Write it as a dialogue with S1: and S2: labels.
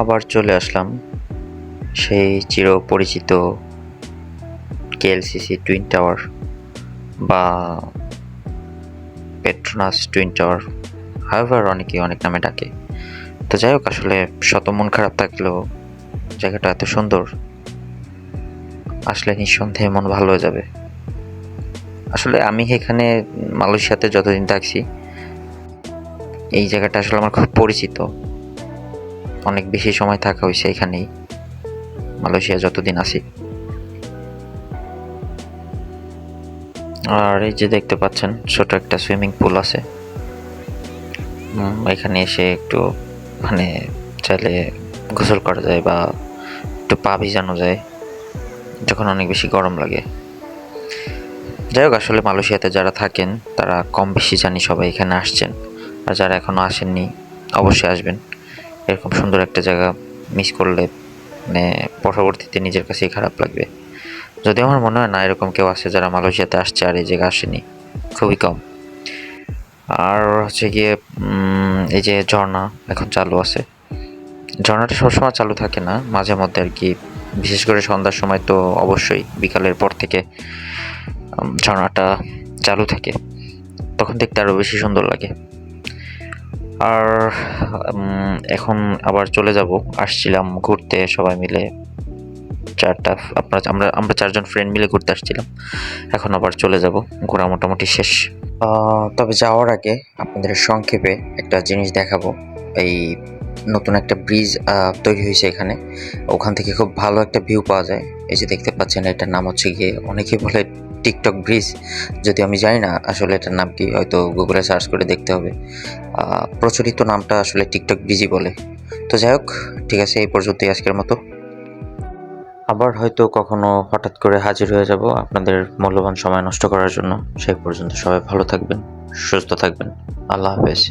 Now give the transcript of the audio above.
S1: আবার চলে আসলাম। সেই চির পরিচিত কেএলসিসি টুইন টাওয়ার বা পেট্রোনাস টুইন টাওয়ার হাইভার অনেকে অনেক নামে ডাকে। তো যাই হোক, আসলে শত মন খারাপ থাকলেও জায়গাটা এত সুন্দর, আসলে নিঃসন্দেহে মন ভালো হয়ে যাবে। আসলে আমি এখানে মালয়েশিয়াতে যতদিন থাকছি, এই জায়গাটা আসলে আমার খুব পরিচিত। অনেক বেশি সময় থাকা হয়েছে এখানেই। মালয়েশিয়া যতদিন আছি। আর এই যে দেখতে পাচ্ছেন, ছোট একটা সুইমিং পুল আছে। এখানে এসে একটু মানে চাইলে গোসল করা যায় বা একটু পা ভিজানো যায়, যখন অনেক বেশি গরম লাগে। যাই হোক, আসলে মালয়েশিয়াতে যারা থাকেন, তারা কম বেশি জানি সবাই এখানে আসছেন। আর যারা এখনও আসেননি, অবশ্যই আসবেন। এরকম সুন্দর একটা জায়গা মিস করলে মানে পরবর্তীতে নিজের কাছেই খারাপ লাগবে। যদি আমার মনে হয় না এরকম কেউ আছে যারা মালয়েশিয়াতে আসছে আর এই জায়গায় আসেনি, খুবই কম। আর হচ্ছে গিয়ে এই যে ঝর্ণা এখন চালু আছে। ঝর্ণাটা সবসময় চালু থাকে না, মাঝে মধ্যে আর কি। বিশেষ করে সন্ধ্যার সময় তো অবশ্যই বিকালের পর থেকে ঝর্ণাটা চালু থাকে। তখন দেখতে আরও বেশি সুন্দর লাগে। আর এখন আবার চলে যাব। আসছিলাম ঘুরতে সবাই মিলে। চারটা, আপনার, আমরা আমরা চারজন ফ্রেন্ড মিলে ঘুরতে আসছিলাম। এখন আবার চলে যাব। ঘোরা মোটামুটি শেষ। তবে যাওয়ার আগে আপনাদের সংক্ষেপে একটা জিনিস দেখাবো। এই নতুন একটা ব্রিজ তৈরি হয়েছে এখানে। ওখান থেকে খুব ভালো একটা ভিউ পাওয়া যায়। এই যে দেখতে পাচ্ছেন, এটার নাম হচ্ছে গিয়ে অনেকেই বলে টিকটক ব্রিজ যদি আমি জানি না আসলে এটার নাম কি, হয়তো গুগলে সার্চ করে দেখতে হবে। প্রচলিত নামটা আসলে টিকটক ব্রিজই বলে। তো যাই হোক, ঠিক আছে, এই পর্যন্তই আজকের মতো। আবার হয়তো কখনো হঠাৎ করে হাজির হয়ে যাব আপনাদের মূল্যবান সময় নষ্ট করার জন্য। সেই পর্যন্ত সবাই ভালো থাকবেন, সুস্থ থাকবেন। আল্লাহ হাফেজ।